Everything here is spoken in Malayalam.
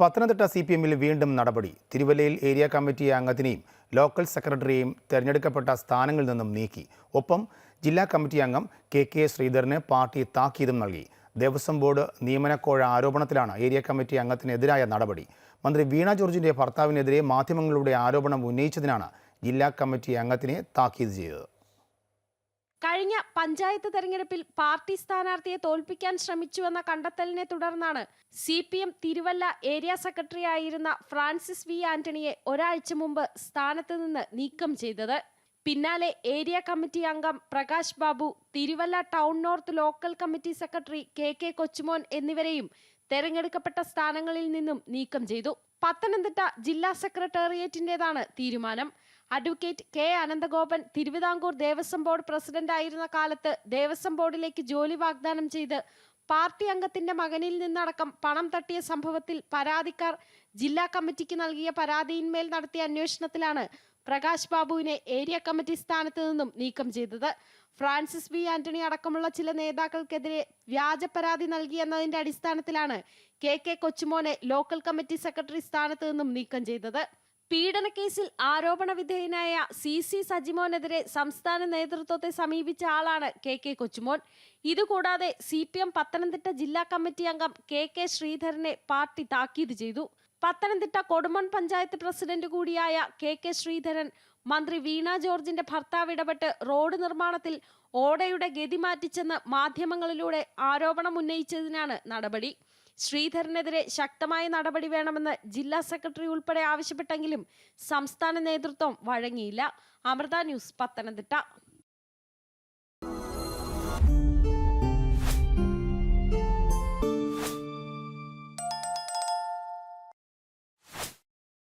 പത്തനംതിട്ട സി പി എമ്മിൽ വീണ്ടും നടപടി. തിരുവല്ലയിൽ ഏരിയ കമ്മിറ്റി അംഗത്തിനെയും ലോക്കൽ സെക്രട്ടറിയെയും തെരഞ്ഞെടുക്കപ്പെട്ട സ്ഥാനങ്ങളിൽ നിന്നും നീക്കി. ഒപ്പം ജില്ലാ കമ്മിറ്റി അംഗം കെ കെ ശ്രീധരന് പാർട്ടി താക്കീതും നൽകി. ദേവസ്വം ബോർഡ് നിയമനക്കോഴ ആരോപണത്തിലാണ് ഏരിയ കമ്മിറ്റി അംഗത്തിനെതിരായ നടപടി. മന്ത്രി വീണ ജോർജിന്റെ ഭർത്താവിനെതിരെ മാധ്യമങ്ങളുടെ ആരോപണം ഉന്നയിച്ചതിനാണ് ജില്ലാ കമ്മിറ്റി അംഗത്തിനെ താക്കീത് ചെയ്തത്. കഴിഞ്ഞ പഞ്ചായത്ത് തെരഞ്ഞെടുപ്പിൽ പാർട്ടി സ്ഥാനാർത്ഥിയെ തോൽപ്പിക്കാൻ ശ്രമിച്ചുവെന്ന കണ്ടെത്തലിനെ തുടർന്നാണ് C P M Thiruvalla area secretary ആയിരുന്ന ഫ്രാൻസിസ് വി ആന്റണിയെ ഒരാഴ്ച മുമ്പ് സ്ഥാനത്ത് നിന്ന് നീക്കം ചെയ്തത്. പിന്നാലെ ഏരിയ കമ്മിറ്റി അംഗം Prakash Babu Thiruvalla town north local committee secretary K K Kochumon എന്നിവരെയും തെരഞ്ഞെടുക്കപ്പെട്ട സ്ഥാനങ്ങളിൽ നിന്നും നീക്കം ചെയ്തു. പത്തനംതിട്ട ജില്ലാ സെക്രട്ടേറിയറ്റിന്റേതാണ് തീരുമാനം. Advocate K Ananthagopan Thiruvithamkoor Devaswom board president ആയിരുന്ന കാലത്ത് ദേവസ്വം ബോർഡിലേക്ക് ജോലി വാഗ്ദാനം ചെയ്ത് പാർട്ടി അംഗത്തിന്റെ മകനിൽ നിന്നടക്കം പണം തട്ടിയ സംഭവത്തിൽ പരാതിക്കാർ ജില്ലാ കമ്മിറ്റിക്ക് നൽകിയ പരാതിയിന്മേൽ നടത്തിയ അന്വേഷണത്തിലാണ് പ്രകാശ് ബാബുവിനെ ഏരിയ കമ്മിറ്റി സ്ഥാനത്ത് നിന്നും നീക്കം ചെയ്തത്. ഫ്രാൻസിസ് ബി ആന്റണി അടക്കമുള്ള ചില നേതാക്കൾക്കെതിരെ വ്യാജ പരാതി നൽകിയെന്നതിന്റെ അടിസ്ഥാനത്തിലാണ് കെ കെ കൊച്ചുമോനെ ലോക്കൽ കമ്മിറ്റി സെക്രട്ടറി സ്ഥാനത്ത് നിന്നും നീക്കം ചെയ്തത്. പീഡനക്കേസിൽ ആരോപണ വിധേയനായ സി സി സജിമോനെതിരെ സംസ്ഥാന നേതൃത്വത്തെ സമീപിച്ച ആളാണ് കെ കെ കൊച്ചുമോൻ. ഇതുകൂടാതെ സി പി എം പത്തനംതിട്ട ജില്ലാ കമ്മിറ്റി അംഗം കെ കെ ശ്രീധരനെ പാർട്ടി താക്കീത് ചെയ്തു. പത്തനംതിട്ട കൊടുമൺ പഞ്ചായത്ത് പ്രസിഡന്റ് കൂടിയായ കെ കെ ശ്രീധരൻ മന്ത്രി വീണ ജോർജിന്റെ ഭർത്താവ് ഇടപെട്ട് റോഡ് നിർമ്മാണത്തിൽ ഓടയുടെ ഗതി മാറ്റിച്ചെന്ന് മാധ്യമങ്ങളിലൂടെ ആരോപണം ഉന്നയിച്ചതിനാണ് നടപടി. ശ്രീധരനെതിരെ ശക്തമായ നടപടി വേണമെന്ന് ജില്ലാ സെക്രട്ടറി ഉൾപ്പെടെ ആവശ്യപ്പെട്ടെങ്കിലും സംസ്ഥാന നേതൃത്വം വഴങ്ങിയില്ല. അമൃത ന്യൂസ് പത്തനംതിട്ട.